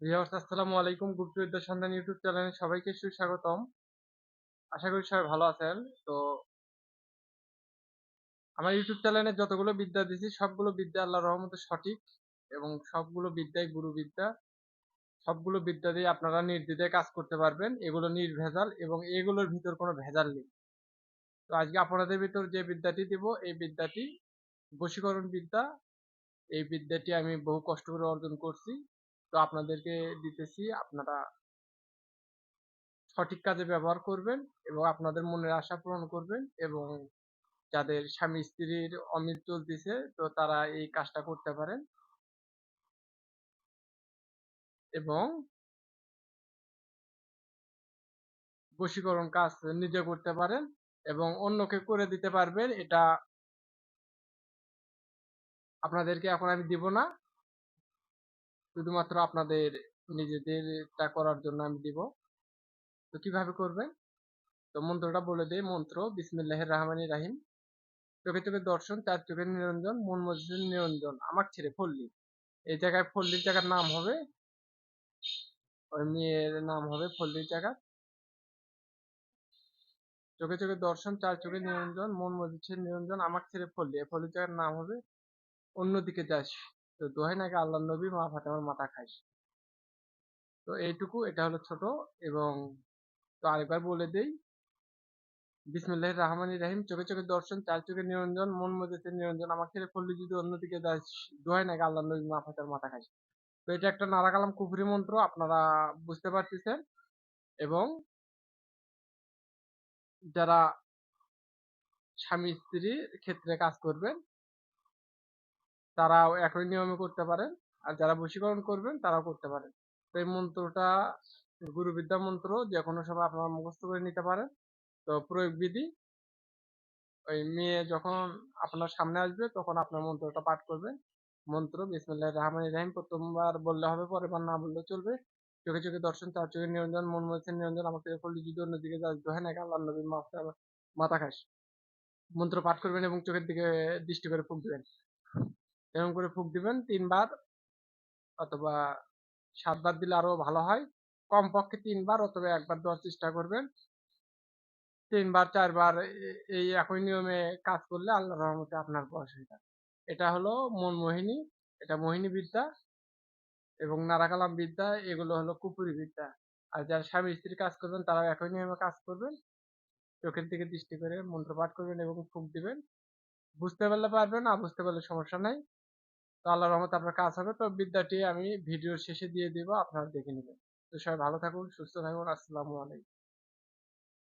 Viewers, আসসালামু আলাইকুম গুপ্তবিদ্যা সন্ধান ইউটিউব চ্যানেলে সবাইকে সুস্বাগতম। আশা করি সবাই ভালো আছেন। তো আমার ইউটিউব চ্যানেলে যতগুলো বিদ্যা দিছি সবগুলো বিদ্যা আল্লাহর রহমতে সঠিক এবং সবগুলো বিদ্যাই গুরু বিদ্যা সবগুলো বিদ্যা দিয়ে আপনারা নির্দ্বিধায় কাজ করতে পারবেন। এগুলো নির্ভেজাল এবং এগুলোর ভিতর কোনো ভেজাল নেই। তো আজকে আপনাদের ভিতর যে বিদ্যাটি দিব, এই বিদ্যাটি বশীকরণ বিদ্যা। এই বিদ্যাটি আমি বহু কষ্ট করে অর্জন করছি। তো আপনাদেরকে দিতেছি, আপনারা সঠিক কাজে ব্যবহার করবেন এবং আপনাদের মনের আশা পূরণ করবেন এবং যাদের স্বামী স্ত্রীর অমিল চলতেছে, তো তারা এই কাজটা করতে পারেন। এবং বশীকরণ কাজ নিজে করতে পারেন এবং অন্যকে করে দিতে পারবেন, এটা আপনাদেরকে এখন আমি দিব না। শুধুমাত্র আপনাদের, নিজেদেরটা করার জন্য আমি দিব। তো কীভাবে করবেন? তো মন্ত্রটা বলে দেই, মন্ত্র বিসমিল্লাহ রহমান রাহিম। চোখে চোখে দর্শন চার চোখের নিরঞ্জন, মন মসজিদের নিরঞ্জন। আমার ছেড়ে ফল্লি। এই জায়গায় ফল্লির জায়গার নাম হবে ওই মেয়ের নাম হবে ফল্লির জায়গা। চোখে চোখে দর্শন চার চোখে নিরঞ্জন, মন মসজিদের নিরঞ্জন, আমার ছেড়ে ফল্লি। এই ফল্লির জায়গার নাম হবে, অন্যদিকে যাস। তো দোহাই নাকি আল্লাহ নবী, মা ফাতেমার মাথা খাইস। তো এইটুকু, এটা হলো ছোট এবং তো আরেকবার বলে দেই বিসমুল্লাহ রহমান রাহিম, চোখে চোখে দর্শন, চার চোখে নিরঞ্জন, মন মজেতে নিরঞ্জন, আমার ছেলে পড়লে যদি অন্যদিকে যায় দোহাই নাকি আল্লাহ নবী, মা ফাতেমার মাথা খাইস। তো এটা একটা নারা কালাম কুফরি মন্ত্র, আপনারা বুঝতে পারতেছেন। এবং যারা স্বামী স্ত্রীর ক্ষেত্রে কাজ করবেন তারাও একই নিয়মে করতে পারেন। আর যারা বশীকরণ করবেন, তারাও করতে পারেন। তো এই মন্ত্রটা গুরুবিদ্যা মন্ত্র যে কোনো সময় আপনারা মুখস্থ করে নিতে পারেন। তো প্রয়োগ বিধি, ওই মেয়ে যখন আপনার সামনে আসবে, তখন আপনার মন্ত্রটা পাঠ করবেন মন্ত্র বিসমুল্লাহ রহমান রাহিম, প্রথমবার বললে হবে পরের বার না বললে চলবে। চোখে চোখে দর্শন, তার চোখে নিরঞ্জন, মন মধ্যে নিরঞ্জন আমাকে করলে যদি অন্যদিকে দোহে নাকি আল্লাহ নবী মাথা খাস। মন্ত্র পাঠ করবেন এবং চোখের দিকে দৃষ্টি করে ফুক দিবেন। এরকম করে ফুক দিবেন তিনবার অথবা সাতবার দিলে আরও ভালো হয়। কমপক্ষে তিনবার অথবা একবার দেওয়ার চেষ্টা করবেন। তিনবার, চারবার এই একই নিয়মে কাজ করলে আল্লাহ রহমতে আপনার বয়স হয়ে যাবে। এটা হলো মন মোহিনী, এটা মোহিনী বিদ্যা এবং নারাকালাম বিদ্যা, এগুলো হলো কুপুরি বিদ্যা। আর যারা স্বামী স্ত্রী কাজ করবেন তারা একই নিয়মে কাজ করবেন। চোখের দিকে দৃষ্টি করে মন্ত্র পাঠ করবেন এবং ফুক দিবেন। বুঝতে পারলে পারবেন, না বুঝতে পারলে সমস্যা নাই। তো আল্লাহ রহমত আপনার কাজ হবে। তো বিদ্যাটি আমি ভিডিওর শেষে দিয়ে দিব, আপনারা দেখে নেবেন। তো সবাই ভালো থাকুন, সুস্থ থাকুন, আসসালামু আলাইকুম।